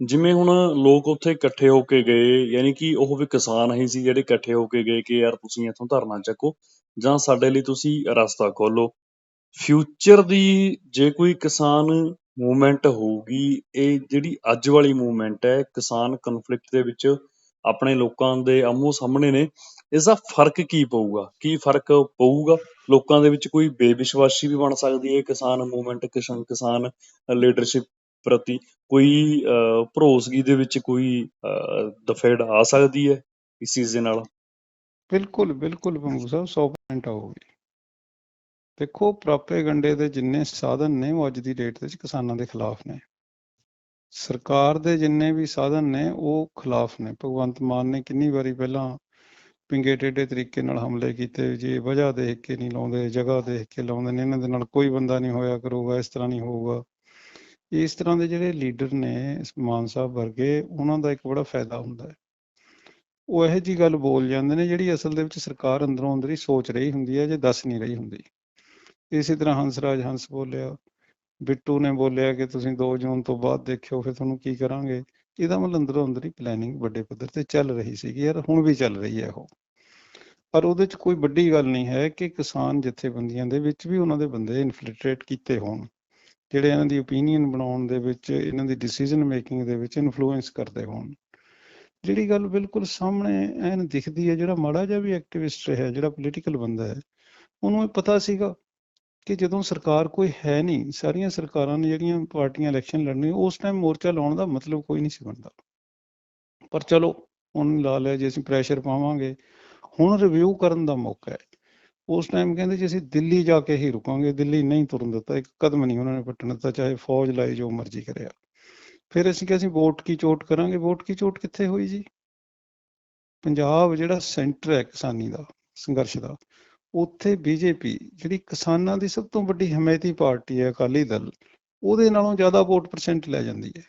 ਜਿਵੇਂ ਹੁਣ ਲੋਕ ਉੱਥੇ ਇਕੱਠੇ ਹੋ ਕੇ ਗਏ, ਯਾਨੀ ਕਿ ਉਹ ਵੀ ਕਿਸਾਨ ਹੀ ਸੀ ਜਿਹੜੇ ਇਕੱਠੇ ਹੋ ਕੇ ਗਏ ਕਿ ਯਾਰ ਤੁਸੀਂ ਇੱਥੋਂ ਧਰਨਾ ਚੱਕੋ ਜਾਂ ਸਾਡੇ ਲਈ ਤੁਸੀਂ ਰਸਤਾ ਖੋਲੋ ਫਿਊਚਰ ਦੀ ਜੇ ਕੋਈ ਕਿਸਾਨ ਮੂਵਮੈਂਟ ਹੋਊਗੀ, ਇਹ ਜਿਹੜੀ ਅੱਜ ਵਾਲੀ ਮੂਵਮੈਂਟ ਹੈ ਕਿਸਾਨ ਕਨਫਲਿਕਟ ਦੇ ਵਿੱਚ ਆਪਣੇ ਲੋਕਾਂ ਦੇ ਆਮੋ ਸਾਹਮਣੇ ਨੇ ਇਸ ਦਾ ਫ਼ਰਕ ਕੀ ਪਊਗਾ? ਕੀ ਫ਼ਰਕ ਪਊਗਾ? ਲੋਕਾਂ ਦੇ ਵਿੱਚ ਕੋਈ ਬੇਵਿਸ਼ਵਾਸੀ ਵੀ ਬਣ ਸਕਦੀ ਹੈ ਕਿਸਾਨ ਮੂਵਮੈਂਟ ਕਿਸਾਨ ਕਿਸਾਨ ਲੀਡਰਸ਼ਿਪ ਪ੍ਰਤੀ? ਕੋਈ ਭਰੋਸਗੀ ਦੇ ਵਿੱਚ ਕੋਈ ਦਫੇੜ ਆ ਸਕਦੀ ਹੈ ਇਸ ਚੀਜ਼ ਦੇ ਨਾਲ? ਬਿਲਕੁਲ ਬਿਲਕੁਲ ਬੰਗੂ ਸਾਹਿਬ 100% ਆਊਗੀ। ਦੇਖੋ ਪ੍ਰਾਪੇਗੰਡੇ ਦੇ ਜਿੰਨੇ ਸਾਧਨ ਨੇ, ਉਹ ਅੱਜ ਦੀ ਡੇਟ ਵਿੱਚ ਕਿਸਾਨਾਂ ਦੇ ਖਿਲਾਫ ਨੇ। ਸਰਕਾਰ ਦੇ ਜਿੰਨੇ ਵੀ ਸਾਧਨ ਨੇ, ਉਹ ਖਿਲਾਫ ਨੇ। ਭਗਵੰਤ ਮਾਨ ਨੇ ਕਿੰਨੀ ਵਾਰੀ ਪਹਿਲਾਂ ਪਿੰਗੇ ਟੇਢੇ ਤਰੀਕੇ ਨਾਲ ਹਮਲੇ ਕੀਤੇ, ਜੀ ਵਜ੍ਹਾ ਦੇਖ ਕੇ ਨਹੀਂ ਲਾਉਂਦੇ, ਜਗ੍ਹਾ ਦੇਖ ਕੇ ਲਾਉਂਦੇ ਨੇ, ਇਹਨਾਂ ਦੇ ਨਾਲ ਕੋਈ ਬੰਦਾ ਨਹੀਂ ਹੋਇਆ, ਕਰੂਗਾ, ਇਸ ਤਰ੍ਹਾਂ ਨਹੀਂ ਹੋਊਗਾ। ਇਸ ਤਰ੍ਹਾਂ ਦੇ ਜਿਹੜੇ ਲੀਡਰ ਨੇ ਮਾਨ ਸਾਹਿਬ ਵਰਗੇ, ਉਹਨਾਂ ਦਾ ਇੱਕ ਬੜਾ ਫਾਇਦਾ ਹੁੰਦਾ ਹੈ। ਉਹ ਇਹੋ ਜੀ ਗੱਲ ਬੋਲ ਜਾਂਦੇ ਨੇ ਜਿਹੜੀ ਅਸਲ ਦੇ ਵਿੱਚ ਸਰਕਾਰ ਅੰਦਰੋਂ ਅੰਦਰ ਹੀ ਸੋਚ ਰਹੀ ਹੁੰਦੀ ਹੈ, ਜੇ ਦੱਸ ਨਹੀਂ ਰਹੀ ਹੁੰਦੀ। ਇਸੇ ਤਰ੍ਹਾਂ ਹੰਸਰਾਜ ਹੰਸ ਬੋਲਿਆ, ਬਿੱਟੂ ਨੇ ਬੋਲਿਆ ਕਿ ਤੁਸੀਂ 2 ਜੂਨ ਤੋਂ ਬਾਅਦ ਦੇਖਿਓ, ਫਿਰ ਤੁਹਾਨੂੰ ਕੀ ਕਰਾਂਗੇ? ਇਹਦਾ ਮਤਲਬ ਅੰਦਰੋਂ ਅੰਦਰ ਹੀ ਪਲੈਨਿੰਗ ਵੱਡੇ ਪੱਧਰ ਤੇ ਚੱਲ ਰਹੀ ਸੀਗੀ ਯਾਰ, ਹੁਣ ਵੀ ਚੱਲ ਰਹੀ ਹੈ ਉਹ। ਪਰ ਉਹਦੇ 'ਚ ਕੋਈ ਵੱਡੀ ਗੱਲ ਨਹੀਂ ਹੈ ਕਿ ਕਿਸਾਨ ਜਥੇਬੰਦੀਆਂ ਦੇ ਵਿੱਚ ਵੀ ਉਹਨਾਂ ਦੇ ਬੰਦੇ ਇਨਫਿਲਟਰੇਟ ਕੀਤੇ ਹੋਣ, ਜਿਹੜੇ ਇਹਨਾਂ ਦੀ ਓਪੀਨੀਅਨ ਬਣਾਉਣ ਦੇ ਵਿੱਚ, ਇਹਨਾਂ ਦੀ ਡਿਸੀਜਨ ਮੇਕਿੰਗ ਦੇ ਵਿੱਚ ਇਨਫਲੂਐਂਸ ਕਰਦੇ ਹੋਣ। ਜਿਹੜੀ ਗੱਲ ਬਿਲਕੁਲ ਸਾਹਮਣੇ ਐਨ ਦਿਖਦੀ ਹੈ, ਜਿਹੜਾ ਮਾੜਾ ਜਿਹਾ ਵੀ ਐਕਟਿਵਿਸਟ ਰਿਹਾ, ਜਿਹੜਾ ਪੋਲੀਟੀਕਲ ਬੰਦਾ ਹੈ, ਉਹਨੂੰ ਇਹ ਪਤਾ ਸੀਗਾ ਕਿ ਜਦੋਂ ਸਰਕਾਰ ਕੋਈ ਹੈ ਨਹੀਂ, ਸਾਰੀਆਂ ਸਰਕਾਰਾਂ ਨੇ ਜਿਹੜੀਆਂ ਪਾਰਟੀਆਂ ਇਲੈਕਸ਼ਨ ਲੜਨੀ ਉਸ ਟਾਈਮ ਮੋਰਚਾ ਲਾਉਣ ਦਾ ਮਤਲਬ ਕੋਈ ਨਹੀਂ ਸੀ ਬਣਦਾ। ਪਰ ਚਲੋ, ਹੁਣ ਲਾ ਲਿਆ ਜੇ ਅਸੀਂ ਪ੍ਰੈਸ਼ਰ ਪਾਵਾਂਗੇ, ਹੁਣ ਰਿਵਿਊ ਕਰਨ ਦਾ ਮੌਕਾ ਹੈ। ਉਸ ਟਾਈਮ ਕਹਿੰਦੇ ਜੀ ਅਸੀਂ ਦਿੱਲੀ ਜਾ ਕੇ ਹੀ ਰੁਕਾਂਗੇ, ਦਿੱਲੀ ਨਹੀਂ ਤੁਰਨ ਦਿੱਤਾ, ਇੱਕ ਕਦਮ ਨਹੀਂ ਉਹਨਾਂ ਨੇ ਪੱਟਣ ਦਿੱਤਾ, ਚਾਹੇ ਫੌਜ ਲਾਈ ਜੋ ਮਰਜ਼ੀ ਕਰਿਆ ਫਿਰ ਅਸੀਂ ਕਿ ਅਸੀਂ ਵੋਟ ਕੀ ਚੋਟ ਕਰਾਂਗੇ, ਵੋਟ ਕੀ ਚੋਟ ਕਿੱਥੇ ਹੋਈ ਜੀ? ਪੰਜਾਬ ਜਿਹੜਾ ਸੈਂਟਰ ਹੈ ਕਿਸਾਨੀ ਦਾ, ਸੰਘਰਸ਼ ਦਾ ਉੱਥੇ ਬੀਜੇਪੀ ਜਿਹੜੀ ਕਿਸਾਨਾਂ ਦੀ ਸਭ ਤੋਂ ਵੱਡੀ ਹਮਾਇਤੀ ਪਾਰਟੀ ਹੈ ਅਕਾਲੀ ਦਲ, ਉਹਦੇ ਨਾਲੋਂ ਜ਼ਿਆਦਾ ਵੋਟ ਪਰਸੈਂਟ ਲੈ ਜਾਂਦੀ ਹੈ।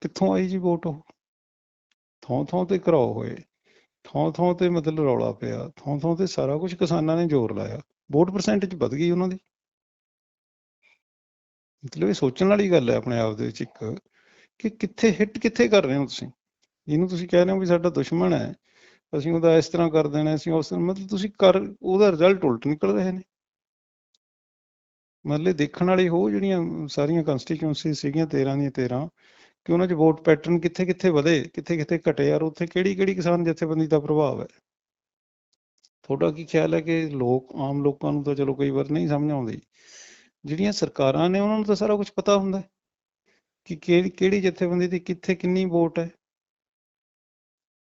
ਕਿੱਥੋਂ ਆਈ ਜੀ ਵੋਟ ਉਹ? ਥੋਂ ਥੋਂ ਤੇ ਘਰਾਓ ਹੋਏ ਥੋਂ ਥੋਂ ਤੇ ਮਤਲਬ ਰੌਲਾ ਪਿਆ ਥਾਂ ਥਾਂ ਤੇ ਸਾਰਾ ਕੁਝ ਕਿਸਾਨਾਂ ਨੇ ਜ਼ੋਰ ਲਾਇਆ। ਵੋਟ ਪਰਸੈਂਟੇਜ ਵਧ ਗਈ ਉਹਨਾਂ ਦੀ। ਮਤਲਬ ਇਹ ਸੋਚਣ ਵਾਲੀ ਗੱਲ ਹੈ ਆਪਣੇ ਆਪ ਦੇ ਵਿੱਚ ਇੱਕ, ਕਿ ਕਿੱਥੇ ਹਿੱਟ ਕਿੱਥੇ ਕਰ ਰਹੇ ਹੋ ਤੁਸੀਂ? ਇਹਨੂੰ ਤੁਸੀਂ ਕਹਿ ਰਹੇ ਹੋ ਵੀ ਸਾਡਾ ਦੁਸ਼ਮਣ ਹੈ ਅਸੀਂ ਉਹਦਾ ਇਸ ਤਰ੍ਹਾਂ ਕਰ ਦੇਣਾ, ਅਸੀਂ ਉਸ ਮਤਲਬ ਤੁਸੀਂ ਕਰ, ਉਹਦਾ ਰਿਜ਼ਲਟ ਉਲਟ ਨਿਕਲ ਰਹੇ ਨੇ। ਮਤਲਬ ਦੇਖਣ ਵਾਲੀ ਹੋ ਜਿਹੜੀਆਂ ਸਾਰੀਆਂ ਕੰਸਟੀਚੁਐਂਸੀ ਸੀਗੀਆਂ 13 ਦੀਆਂ 13 ਕਿ ਉਹਨਾਂ 'ਚ ਵੋਟ ਪੈਟਰਨ ਕਿੱਥੇ ਕਿੱਥੇ ਵਧੇ ਕਿੱਥੇ ਕਿੱਥੇ ਘਟੇ ਯਾਰ, ਉੱਥੇ ਕਿਹੜੀ ਕਿਹੜੀ ਕਿਸਾਨ ਜਥੇਬੰਦੀ ਦਾ ਪ੍ਰਭਾਵ ਹੈ। ਤੁਹਾਡਾ ਕੀ ਖਿਆਲ ਹੈ ਕਿ ਲੋਕ, ਆਮ ਲੋਕਾਂ ਨੂੰ ਤਾਂ ਚਲੋ ਕਈ ਵਾਰ ਨਹੀਂ ਸਮਝ ਆਉਂਦੀ। ਜਿਹੜੀਆਂ ਸਰਕਾਰਾਂ ਨੇ ਉਹਨਾਂ ਨੂੰ ਤਾਂ ਸਾਰਾ ਕੁਝ ਪਤਾ ਹੁੰਦਾ ਕਿ ਕਿਹੜੀ ਕਿਹੜੀ ਜਥੇਬੰਦੀ ਦੀ ਕਿੱਥੇ ਕਿੰਨੀ ਵੋਟ ਹੈ।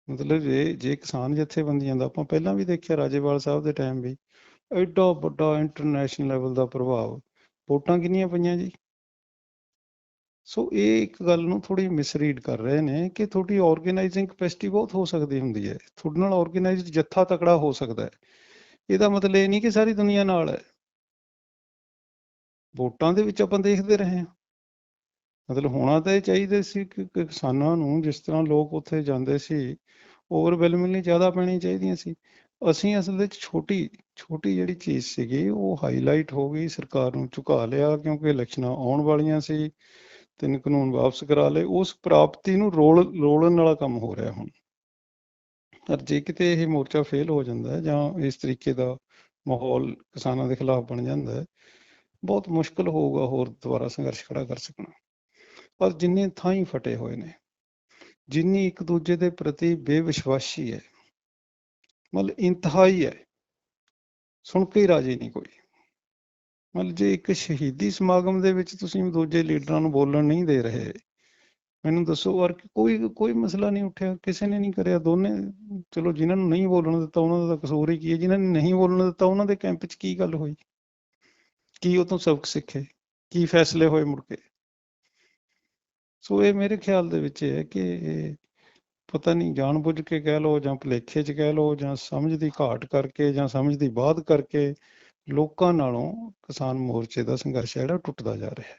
ਮਤਲਬ ਜੇ ਜੇ ਕਿਸਾਨ ਜਥੇਬੰਦੀਆਂ ਦਾ, ਆਪਾਂ ਪਹਿਲਾਂ ਵੀ ਦੇਖਿਆ ਰਾਜੇਵਾਲ ਸਾਹਿਬ ਦੇ ਟਾਈਮ ਵੀ, ਐਡਾ ਵੱਡਾ ਇੰਟਰਨੈਸ਼ਨਲ ਲੈਵਲ ਦਾ ਪ੍ਰਭਾਵ, ਵੋਟਾਂ ਕਿੰਨੀਆਂ ਪਈਆਂ ਜੀ? ਸੋ ਇਹ ਇੱਕ ਗੱਲ ਨੂੰ ਥੋੜੀ ਮਿਸਰੀਡ ਕਰ ਰਹੇ ਨੇ ਕਿ ਤੁਹਾਡੀ ਆਰਗੇਨਾਈਜ਼ਿੰਗ ਕਪੈਸਿਟੀ ਬਹੁਤ ਹੋ ਸਕਦੀ ਹੁੰਦੀ ਹੈ। ਤੁਹਾਡੇ ਨਾਲ ਆਰਗੇਨਾਈਜ਼ਡ ਜੱਥਾ ਤਕੜਾ ਹੋ ਸਕਦਾ ਹੈ। ਇਹਦਾ ਮਤਲਬ ਇਹ ਨਹੀਂ ਕਿ ਸਾਰੀ ਦੁਨੀਆ ਨਾਲ ਹੈ। ਵੋਟਾਂ ਦੇ ਵਿੱਚ ਆਪਾਂ ਦੇਖਦੇ ਰਹੇ ਹਾਂ। ਮਤਲਬ ਹੋਣਾ ਤਾਂ ਇਹ ਚਾਹੀਦਾ ਸੀ ਕਿ ਕਿਸਾਨਾਂ ਨੂੰ ਜਿਸ ਤਰ੍ਹਾਂ ਲੋਕ ਉੱਥੇ ਜਾਂਦੇ ਸੀ ਓਵਰਵੈਲਮਿੰਗਲੀ ਜ਼ਿਆਦਾ ਪੈਣੀ ਚਾਹੀਦੀਆਂ ਸੀ। ਅਸੀਂ ਅਸਲ ਵਿੱਚ ਛੋਟੀ ਛੋਟੀ ਜਿਹੜੀ ਚੀਜ਼ ਸੀਗੀ, ਉਹ ਹਾਈਲਾਈਟ ਹੋ ਗਈ, ਸਰਕਾਰ ਨੂੰ ਝੁਕਾ ਲਿਆ ਕਿਉਂਕਿ ਇਲੈਕਸ਼ਨਾਂ ਆਉਣ ਵਾਲੀਆਂ ਸੀ ਤਿੰਨ ਕਾਨੂੰਨ ਵਾਪਸ ਕਰਾ ਲਏ। ਉਸ ਪ੍ਰਾਪਤੀ ਨੂੰ ਰੋਲ, ਰੋਲਣ ਵਾਲਾ ਕੰਮ ਹੋ ਰਿਹਾ ਹੁਣ। ਪਰ ਜੇ ਕਿਤੇ ਇਹ ਮੋਰਚਾ ਫੇਲ ਹੋ ਜਾਂਦਾ ਹੈ ਜਾਂ ਇਸ ਤਰੀਕੇ ਦਾ ਮਾਹੌਲ ਕਿਸਾਨਾਂ ਦੇ ਖਿਲਾਫ ਬਣ ਜਾਂਦਾ ਹੈ, ਬਹੁਤ ਮੁਸ਼ਕਲ ਹੋਊਗਾ ਹੋਰ ਦੁਬਾਰਾ ਸੰਘਰਸ਼ ਖੜਾ ਕਰ ਸਕਣਾ। ਪਰ ਜਿੰਨੇ ਥਾਂ ਹੀ ਫਟੇ ਹੋਏ ਨੇ, ਜਿੰਨੀ ਇੱਕ ਦੂਜੇ ਦੇ ਪ੍ਰਤੀ ਬੇਵਿਸ਼ਵਾਸੀ ਹੈ, ਮਤਲਬ ਇੰਤਹਾਈ ਹੈ, ਸੁਣ ਕੇ ਰਾਜੀ ਨਹੀਂ ਕੋਈ। ਮਤਲਬ ਜੇ ਇੱਕ ਸ਼ਹੀਦੀ ਸਮਾਗਮ ਦੇ ਵਿੱਚ ਤੁਸੀਂ ਦੂਜੇ ਲੀਡਰਾਂ ਨੂੰ ਬੋਲਣ ਨਹੀਂ ਦੇ ਰਹੇ, ਮੈਨੂੰ ਦੱਸੋ ਔਰ ਕੋਈ ਕੋਈ ਮਸਲਾ ਨਹੀਂ ਉੱਠਿਆ, ਕਿਸੇ ਨੇ ਨਹੀਂ ਕਰਿਆ, ਦੋਨੇ, ਚਲੋ ਜਿਨ੍ਹਾਂ ਨੂੰ ਨਹੀਂ ਬੋਲਣ ਦਿੱਤਾ ਉਹਨਾਂ ਦਾ ਕਸੂਰ ਹੀ ਕੀ ਹੈ, ਜਿਨ੍ਹਾਂ ਨੇ ਨਹੀਂ ਬੋਲਣ ਦਿੱਤਾ ਉਹਨਾਂ ਦੇ ਕੈਂਪ 'ਚ ਕੀ ਗੱਲ ਹੋਈ? ਕੀ ਉਹ ਤੋਂ ਸਬਕ ਸਿੱਖੇ? ਕੀ ਫੈਸਲੇ ਹੋਏ ਮੁੜ ਕੇ? ਸੋ ਇਹ ਮੇਰੇ ਖਿਆਲ ਦੇ ਵਿੱਚ ਇਹ ਹੈ ਕਿ ਇਹ ਪਤਾ ਨਹੀਂ ਜਾਣਬੁੱਝ ਕੇ ਕਹਿ ਲਓ ਜਾਂ ਭੁਲੇਖੇ 'ਚ ਕਹਿ ਲਓ ਜਾਂ ਸਮਝ ਦੀ ਘਾਟ ਕਰਕੇ ਜਾਂ ਸਮਝ ਦੀ ਬਾਤ ਕਰਕੇ ਲੋਕਾਂ ਨਾਲੋਂ ਕਿਸਾਨ ਮੋਰਚੇ ਦਾ ਸੰਘਰਸ਼ ਹੈ ਜਿਹੜਾ ਟੁੱਟਦਾ ਜਾ ਰਿਹਾ ਹੈ।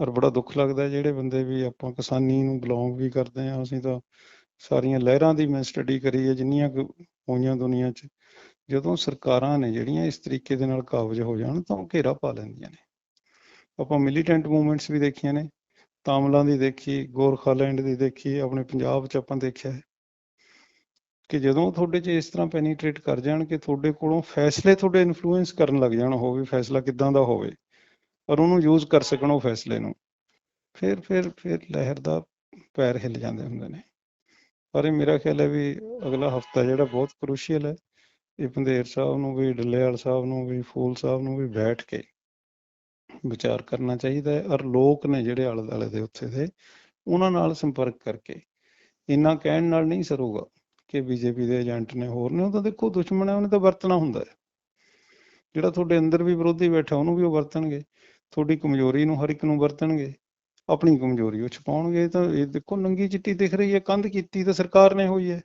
ਔਰ ਬੜਾ ਦੁੱਖ ਲੱਗਦਾ ਜਿਹੜੇ ਬੰਦੇ ਵੀ ਆਪਾਂ ਕਿਸਾਨੀ ਨੂੰ ਬਿਲੋਂਗ ਵੀ ਕਰਦੇ ਹਾਂ, ਅਸੀਂ ਤਾਂ ਸਾਰੀਆਂ ਲਹਿਰਾਂ ਦੀ ਮੈਂ ਸਟੱਡੀ ਕਰੀ ਹੈ ਜਿੰਨੀਆਂ ਹੋਈਆਂ ਦੁਨੀਆ 'ਚ, ਜਦੋਂ ਸਰਕਾਰਾਂ ਨੇ ਜਿਹੜੀਆਂ ਇਸ ਤਰੀਕੇ ਦੇ ਨਾਲ ਕਾਬਜ ਹੋ ਜਾਣ ਤਾਂ ਉਹ ਘੇਰਾ ਪਾ ਲੈਂਦੀਆਂ ਨੇ। ਆਪਾਂ ਮਿਲੀਟੈਂਟ ਮੂਵਮੈਂਟਸ ਵੀ ਦੇਖੀਆਂ ਨੇ ਤਾਮਿਲਾਂ ਦੀ ਦੇਖੀ ਗੋਰਖਾਲੈਂਡ ਦੀ ਦੇਖੀ, ਆਪਣੇ ਪੰਜਾਬ 'ਚ ਆਪਾਂ ਦੇਖਿਆ ਹੈ ਕਿ ਜਦੋਂ ਤੁਹਾਡੇ 'ਚ ਇਸ ਤਰ੍ਹਾਂ ਪੈਨੀਟ੍ਰੇਟ ਕਰ ਜਾਣ ਕਿ ਤੁਹਾਡੇ ਕੋਲੋਂ ਫੈਸਲੇ ਤੁਹਾਡੇ ਇਨਫਲੂਐਂਸ ਕਰਨ ਲੱਗ ਜਾਣ ਹੋਵੇ ਫੈਸਲਾ ਕਿੱਦਾਂ ਦਾ ਹੋਵੇ, ਪਰ ਉਹਨੂੰ ਯੂਜ਼ ਕਰ ਸਕਣ ਉਹ ਫੈਸਲੇ ਨੂੰ, ਫਿਰ ਫਿਰ ਫਿਰ ਲਹਿਰ ਦਾ ਪੈਰ ਹਿੱਲ ਜਾਂਦੇ ਹੁੰਦੇ ਨੇ। ਪਰ ਇਹ ਮੇਰਾ ਖਿਆਲ ਹੈ ਵੀ ਅਗਲਾ ਹਫਤਾ ਜਿਹੜਾ ਬਹੁਤ ਕ੍ਰੂਸ਼ੀਅਲ ਹੈ, ਇਹ ਪੰਧੇਰ ਸਾਹਿਬ ਨੂੰ ਵੀ, ਡੱਲੇਵਾਲ ਸਾਹਿਬ ਨੂੰ ਵੀ, ਫੂਲ ਸਾਹਿਬ ਨੂੰ ਵੀ ਬੈਠ ਕੇ ਵਿਚਾਰ ਕਰਨਾ ਚਾਹੀਦਾ ਹੈ ਔਰ ਲੋਕ ਨੇ ਜਿਹੜੇ ਆਲੇ ਦੁਆਲੇ ਦੇ ਉੱਥੇ ਦੇ, ਉਹਨਾਂ ਨਾਲ ਸੰਪਰਕ ਕਰਕੇ। ਇੰਨਾ ਕਹਿਣ ਨਾਲ ਨਹੀਂ ਸਰੂਗਾ ਕਿ ਬੀਜੇਪੀ ਦੇ ਏਜੰਟ ਨੇ ਹੋਰ ਨੇ, ਉਹ ਤਾਂ ਦੇਖੋ ਦੁਸ਼ਮਣ ਹੈ, ਉਹਨੇ ਤਾਂ ਵਰਤਣਾ ਹੁੰਦਾ ਹੈ। ਜਿਹੜਾ ਤੁਹਾਡੇ ਅੰਦਰ ਵੀ ਵਿਰੋਧੀ ਬੈਠਾ, ਉਹਨੂੰ ਵੀ ਉਹ ਵਰਤਣਗੇ। ਤੁਹਾਡੀ ਕਮਜ਼ੋਰੀ ਨੂੰ ਹਰ ਇੱਕ ਨੂੰ ਵਰਤਣਗੇ, ਆਪਣੀ ਕਮਜ਼ੋਰੀ ਉਹ ਛੁਪਾਉਣਗੇ ਤਾਂ, ਇਹ ਦੇਖੋ ਨੰਗੀ ਚਿੱਟੀ ਦਿਖ ਰਹੀ ਹੈ, ਕੰਧ ਕੀਤੀ ਤਾਂ ਸਰਕਾਰ ਨੇ ਹੋਈ ਹੈ।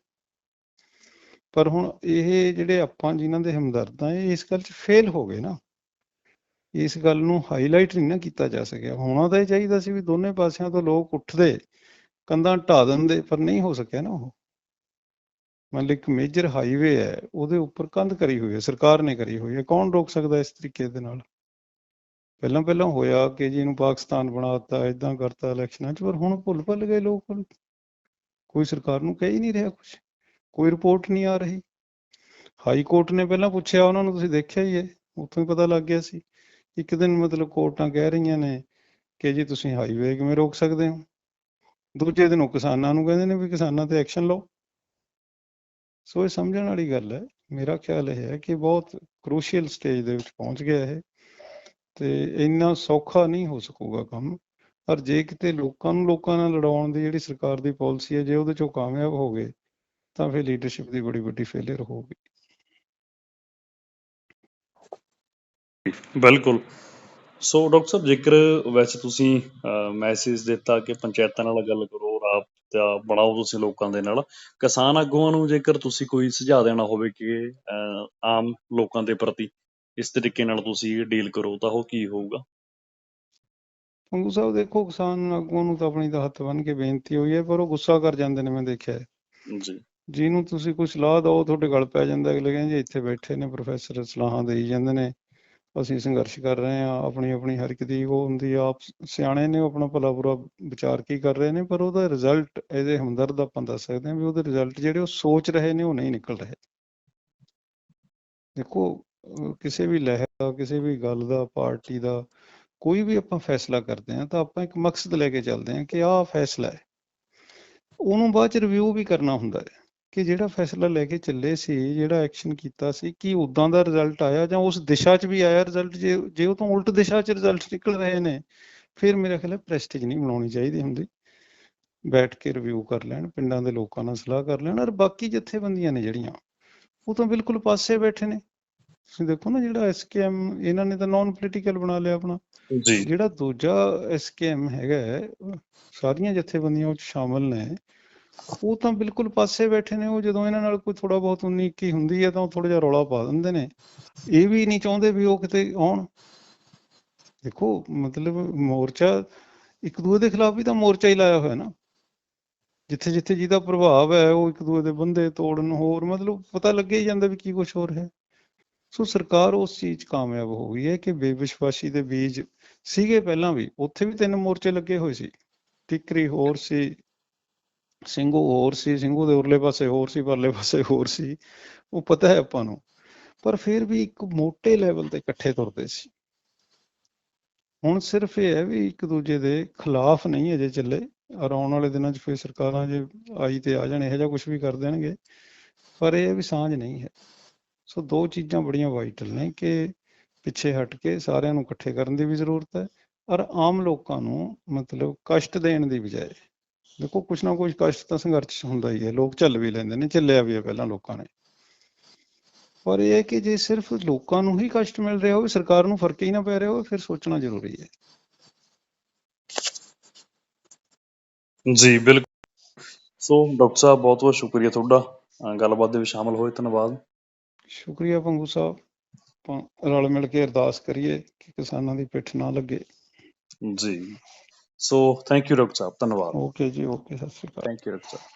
ਪਰ ਹੁਣ ਇਹ ਜਿਹੜੇ ਆਪਾਂ, ਜਿਨ੍ਹਾਂ ਦੇ ਹਮਦਰਦ ਆ ਇਸ ਗੱਲ 'ਚ ਫੇਲ ਹੋ ਗਏ ਨਾ। ਇਸ ਗੱਲ ਨੂੰ ਹਾਈਲਾਈਟ ਨਹੀਂ ਨਾ ਕੀਤਾ ਜਾ ਸਕਿਆ। ਹੋਣਾ ਤਾਂ ਇਹ ਚਾਹੀਦਾ ਸੀ ਵੀ ਦੋਨੇ ਪਾਸਿਆਂ ਤੋਂ ਲੋਕ ਉੱਠਦੇ, ਕੰਧਾਂ ਢਾ ਦਿੰਦੇ, ਪਰ ਨਹੀਂ ਹੋ ਸਕਿਆ ਨਾ ਉਹ। ਮਤਲਬ ਇੱਕ ਮੇਜਰ ਹਾਈਵੇ ਹੈ, ਉਹਦੇ ਉੱਪਰ ਕੰਧ ਕਰੀ ਹੋਈ ਹੈ, ਸਰਕਾਰ ਨੇ ਕਰੀ ਹੋਈ ਹੈ। ਕੌਣ ਰੋਕ ਸਕਦਾ ਇਸ ਤਰੀਕੇ ਦੇ ਨਾਲ? ਪਹਿਲਾਂ ਪਹਿਲਾਂ ਹੋਇਆ ਕਿ ਜੀ ਇਹਨੂੰ ਪਾਕਿਸਤਾਨ ਬਣਾਤਾ ਇਦਾਂ ਕਰਤਾ ਇਲੈਕਸ਼ਨਾਂ 'ਚ, ਪਰ ਹੁਣ ਭੁੱਲ ਭੁੱਲ ਗਏ ਲੋਕ ਕੋਈ ਸਰਕਾਰ ਨੂੰ ਕਹਿ ਹੀ ਨਹੀਂ ਰਿਹਾ ਕੁਝ ਕੋਈ ਰਿਪੋਰਟ ਨਹੀਂ ਆ ਰਹੀ। ਹਾਈ ਕੋਰਟ ਨੇ ਪਹਿਲਾਂ ਪੁੱਛਿਆ, ਉਹਨਾਂ ਨੂੰ ਤੁਸੀਂ ਦੇਖਿਆ ਹੀ ਹੈ, ਉੱਥੋਂ ਹੀ ਪਤਾ ਲੱਗ ਗਿਆ ਸੀ। ਇੱਕ ਦਿਨ ਮਤਲਬ ਕੋਰਟਾਂ ਕਹਿ ਰਹੀਆਂ ਨੇ ਕਿ ਜੀ ਤੁਸੀਂ ਹਾਈਵੇ ਕਿਵੇਂ ਰੋਕ ਸਕਦੇ ਹੋ? ਦੂਜੇ ਦਿਨ ਉਹ ਕਿਸਾਨਾਂ ਨੂੰ ਕਹਿੰਦੇ ਨੇ ਵੀ ਕਿਸਾਨਾਂ ਤੇ ਐਕਸ਼ਨ ਲਓ। ਸੋ ਇਹ ਸਮਝਣ ਵਾਲੀ ਗੱਲ ਹੈ। ਮੇਰਾ ਖਿਆਲ ਇਹ ਹੈ ਕਿ ਬਹੁਤ ਕ੍ਰੂਸ਼ੀਅਲ ਸਟੇਜ ਦੇ ਵਿੱਚ ਪਹੁੰਚ ਗਿਆ ਇਹ ਤੇ ਇੰਨਾ ਸੌਖਾ ਨਹੀਂ ਹੋ ਸਕੂਗਾ ਕੰਮ। ਪਰ ਜੇ ਕਿਤੇ ਲੋਕਾਂ ਨੂੰ ਲੋਕਾਂ ਨਾਲ ਲੜਾਉਣ ਦੀ ਜਿਹੜੀ ਸਰਕਾਰ ਦੀ ਪਾਲਿਸੀ ਹੈ, ਜੇ ਉਹਦੇ ਚੋਂ ਕਾਮਯਾਬ ਹੋ ਗਏ, ਤਾਂ ਫਿਰ ਲੀਡਰਸ਼ਿਪ ਦੀ ਬੜੀ ਵੱਡੀ ਫੇਲਿਅਰ ਹੋਊਗੀ। ਬਿਲਕੁਲ। ਸੋ ਡਾਕਟਰ ਸਾਹਿਬ ਜੇਕਰ ਵੈਸੇ ਤੁਸੀਂ ਮੈਸੇਜ ਦਿੱਤਾ ਕਿ ਪੰਚਾਇਤਾਂ ਨਾਲ ਗੱਲ ਕਰੋ ਰਾਬਤਾ ਬਣਾਓ ਤੁਸੀਂ ਲੋਕਾਂ ਦੇ ਨਾਲ ਕਿਸਾਨ ਆਗੂਆਂ ਨੂੰ ਜੇਕਰ ਤੁਸੀਂ ਕੋਈ ਸੁਝਾਅ ਦੇਣਾ ਹੋਵੇ ਕਿ ਆਮ ਲੋਕਾਂ ਦੇ ਪ੍ਰਤੀ ਇਸ ਤਰੀਕੇ ਨਾਲ ਤੁਸੀਂ ਡੀਲ ਕਰੋ ਤਾਂ ਉਹ ਕੀ ਹੋਊਗਾ? ਪੰਗੂ ਸਾਹਿਬ ਦੇਖੋ ਕਿਸਾਨ ਆਗੂਆਂ ਨੂੰ ਤਾਂ ਆਪਣੀ ਤਾਂ ਹੱਥ ਬੰਨ ਕੇ ਬੇਨਤੀ ਹੋਈ ਹੈ ਪਰ ਉਹ ਗੁੱਸਾ ਕਰ ਜਾਂਦੇ ਨੇ ਮੈਂ ਦੇਖਿਆ। ਜੀ। ਜਿਹਨੂੰ ਤੁਸੀਂ ਕੋਈ ਸਲਾਹ ਦਿਓ ਤੁਹਾਡੇ ਗਲ ਪੈ ਜਾਂਦਾ ਅਗਲੇ ਕਹਿੰਦੇ ਇੱਥੇ ਬੈਠੇ ਨੇ ਪ੍ਰੋਫੈਸਰ ਸਲਾਹਾਂ ਦੇਈ ਜਾਂਦੇ ਨੇ। ਅਸੀਂ ਸੰਘਰਸ਼ ਕਰ ਰਹੇ ਹਾਂ, ਆਪਣੀ ਆਪਣੀ ਹਰ ਇੱਕ ਦੀ ਉਹ ਹੁੰਦੀ ਆ, ਆਪ ਸਿਆਣੇ ਨੇ ਆਪਣਾ ਭਲਾ ਬੁਰਾ ਵਿਚਾਰ ਕੀ ਕਰ ਰਹੇ ਨੇ, ਪਰ ਉਹਦਾ ਰਿਜ਼ਲਟ ਇਹਦੇ ਹਮਦਰਦ ਆਪਾਂ ਦੱਸ ਸਕਦੇ ਹਾਂ ਵੀ ਉਹਦੇ ਰਿਜ਼ਲਟ ਜਿਹੜੇ ਉਹ ਸੋਚ ਰਹੇ ਨੇ, ਉਹ ਨਹੀਂ ਨਿਕਲ ਰਹੇ। ਦੇਖੋ ਕਿਸੇ ਵੀ ਲਹਿਰ ਦਾ, ਕਿਸੇ ਵੀ ਗੱਲ ਦਾ, ਪਾਰਟੀ ਦਾ ਕੋਈ ਵੀ ਆਪਾਂ ਫੈਸਲਾ ਕਰਦੇ ਹਾਂ, ਤਾਂ ਆਪਾਂ ਇੱਕ ਮਕਸਦ ਲੈ ਕੇ ਚੱਲਦੇ ਹਾਂ ਕਿ ਆਹ ਫੈਸਲਾ ਹੈ। ਉਹਨੂੰ ਬਾਅਦ ਚ ਰਿਵਿਊ ਵੀ ਕਰਨਾ ਹੁੰਦਾ ਹੈ। ਕਿ ਜਿਹੜਾ ਫੈਸਲਾ ਲੈ ਕੇ ਚੱਲੇ ਸੀ ਜਿਹੜਾ ਐਕਸ਼ਨ ਕੀਤਾ ਸੀ ਕੀ ਉਦਾਂ ਦਾ ਰਿਜ਼ਲਟ ਆਇਆ ਜਾਂ ਉਸ ਦਿਸ਼ਾ 'ਚ ਵੀ ਆਇਆ ਰਿਜ਼ਲਟ ਜੇ ਜੇ ਉਹ ਤੋਂ ਉਲਟ ਦਿਸ਼ਾ 'ਚ ਰਿਜ਼ਲਟ ਨਿਕਲ ਰਹੇ ਨੇ ਫਿਰ ਮੇਰਾ ਖਿਆਲ ਹੈ ਪ੍ਰੈਸਟੀਜ ਨਹੀਂ ਬਣਾਉਣੀ ਚਾਹੀਦੀ ਹੁੰਦੀ। ਬੈਠ ਕੇ ਰਿਵਿਊ ਕਰ ਲੈਣ ਪਿੰਡਾਂ ਦੇ ਲੋਕਾਂ ਨਾਲ ਸਲਾਹ ਕਰ ਲੈਣ ਔਰ ਬਾਕੀ ਜਥੇਬੰਦੀਆਂ ਨੇ ਜਿਹੜੀਆਂ ਉਹ ਤਾਂ ਬਿਲਕੁਲ ਪਾਸੇ ਬੈਠੇ ਨੇ। ਤੁਸੀਂ ਦੇਖੋ ਨਾ ਜਿਹੜਾ ਐਸਕੇਐਮ ਇਹਨਾਂ ਨੇ ਤਾਂ ਨਾਨ ਪੋਲੀਟੀਕਲ ਬਣਾ ਲਿਆ ਆਪਣਾ। ਜੀ। ਜਿਹੜਾ ਦੂਜਾ ਐਸਕੇਐਮ ਹੈਗਾ ਸਾਰੀਆਂ ਜਥੇਬੰਦੀਆਂ ਉਹ 'ਚ ਸ਼ਾਮਲ ਨੇ। ਉਹ ਤਾਂ ਬਿਲਕੁਲ ਪਾਸੇ ਬੈਠੇ ਨੇ, ਉਹ ਜਦੋਂ ਇਹਨਾਂ ਨਾਲ ਕੋਈ ਥੋੜਾ ਬਹੁਤ ਉਨੀ ਇੱਕੀ ਹੁੰਦੀ ਹੈ ਤਾਂ ਉਹ ਥੋੜਾ ਜਿਹਾ ਰੌਲਾ ਪਾ ਦਿੰਦੇ ਨੇ। ਇਹ ਵੀ ਨਹੀਂ ਚਾਹੁੰਦੇ ਵੀ ਉਹ ਕਿਤੇ ਆਉਣ। ਦੇਖੋ, ਮਤਲਬ ਮੋਰਚਾ, ਇੱਕ ਦੂਜੇ ਦੇ ਖਿਲਾਫ ਵੀ ਤਾਂ ਮੋਰਚਾ ਹੀ ਲਾਇਆ ਹੋਇਆ ਨਾ। ਜਿੱਥੇ ਜਿੱਥੇ ਜਿਹਦਾ ਪ੍ਰਭਾਵ ਹੈ, ਉਹ ਇੱਕ ਦੂਏ ਦੇ ਬੰਦੇ ਤੋੜਨ ਹੋਰ, ਮਤਲਬ ਪਤਾ ਲੱਗੇ ਹੀ ਜਾਂਦਾ ਵੀ ਕੀ ਕੁਝ ਹੋ। ਰਿਹਾ ਸੋ ਸਰਕਾਰ ਉਸ ਚੀਜ਼ 'ਚ ਕਾਮਯਾਬ ਹੋ ਗਈ ਹੈ ਕਿ ਬੇਵਿਸ਼ਵਾਸੀ ਦੇ ਬੀਜ ਸੀਗੇ ਪਹਿਲਾਂ ਵੀ, ਉੱਥੇ ਵੀ ਤਿੰਨ ਮੋਰਚੇ ਲੱਗੇ ਹੋਏ ਸੀ। ਟਿਕਰੀ ਹੋਰ ਸੀ ਸਿੰਘੂ ਹੋਰ ਸੀ, ਸਿੰਘੂ ਦੇ ਉਰਲੇ ਪਾਸੇ ਹੋਰ ਸੀ, ਪਰਲੇ ਪਾਸੇ ਹੋਰ ਸੀ, ਉਹ ਪਤਾ ਹੈ ਆਪਾਂ ਨੂੰ। ਪਰ ਫਿਰ ਵੀ ਇੱਕ ਮੋٹے ਲੈਵਲ ਤੇ ਇਕੱਠੇ ਤੁਰਦੇ ਸੀ। ਹੁਣ ਸਿਰਫ ਇਹ ਹੈ ਵੀ ਇੱਕ ਦੂਜੇ ਦੇ ਖਿਲਾਫ ਨਹੀਂ ਅਜੇ ਚੱਲੇ। ਔਰ ਆਉਣ ਵਾਲੇ ਦਿਨਾਂ 'ਚ ਫਿਰ ਸਰਕਾਰਾਂ ਜੇ ਆਈ ਤੇ ਆ ਜਾਣ, ਇਹੋ ਜਿਹਾ ਕੁਝ ਵੀ ਕਰ ਦੇਣਗੇ। ਪਰ ਇਹ ਵੀ ਸਾਂਝ ਨਹੀਂ ਹੈ। ਸੋ ਦੋ ਚੀਜ਼ਾਂ ਬੜੀਆਂ ਵਾਈਟਲ ਨੇ ਕਿ ਪਿੱਛੇ ਹਟ ਕੇ ਸਾਰਿਆਂ ਨੂੰ ਇਕੱਠੇ ਕਰਨ ਦੀ ਵੀ ਜ਼ਰੂਰਤ ਹੈ। ਔਰ ਆਮ ਲੋਕਾਂ ਨੂੰ ਮਤਲਬ ਕਸ਼ਟ ਦੇਣ ਦੀ ਬਜਾਏ ਦੇਖੋ ਕੁਛ ਨਾ ਕੁਛ ਕਸ਼ਟ ਤਾਂ ਸੰਘਰਸ਼ ਹੁੰਦਾ ਹੀ ਹੈ ਲੋਕ ਝੱਲ ਵੀ ਲੈਂਦੇ ਨੇ ਝੱਲਿਆ ਵੀ ਹੈ ਪਹਿਲਾਂ ਲੋਕਾਂ ਨੇ। ਪਰ ਇਹ ਹੈ ਕਿ ਜੇ ਸਿਰਫ ਲੋਕਾਂ ਨੂੰ ਹੀ ਕਸ਼ਟ ਮਿਲ ਰਿਹਾ ਹੋਵੇ ਸਰਕਾਰ ਨੂੰ ਫ਼ਰਕ ਹੀ ਨਾ ਪੈ ਰਿਹਾ ਹੋਵੇ ਫਿਰ ਸੋਚਣਾ ਜ਼ਰੂਰੀ ਹੈ। ਜੀ ਬਿਲਕੁਲ। ਸੋ ਡਾਕਟਰ ਸਾਹਿਬ ਬਹੁਤ ਬਹੁਤ ਸ਼ੁਕਰੀਆ ਤੁਹਾਡਾ। ਗੱਲਬਾਤ ਦੇ ਵਿੱਚ ਸ਼ਾਮਲ ਹੋਏ ਧੰਨਵਾਦ। ਸ਼ੁਕਰੀਆ ਪੰਗੂ ਸਾਹਿਬ। ਆਪਾਂ ਰਲ ਮਿਲ ਕੇ ਅਰਦਾਸ ਕਰੀਏ ਕਿ ਕਿਸਾਨਾਂ ਦੀ ਪਿੱਠ ਨਾ ਲੱਗੇ। ਜੀ। ਸੋ ਥੈਂਕ ਯੂ ਡਾਕਟਰ ਸਾਹਿਬ ਧੰਨਵਾਦ ਓਕੇ ਜੀ ਓਕੇ ਸਤਿ ਸ਼੍ਰੀ ਅਕਾਲ ਥੈਂਕ ਯੂ ਡਾਕਟਰ ਸਾਹਿਬ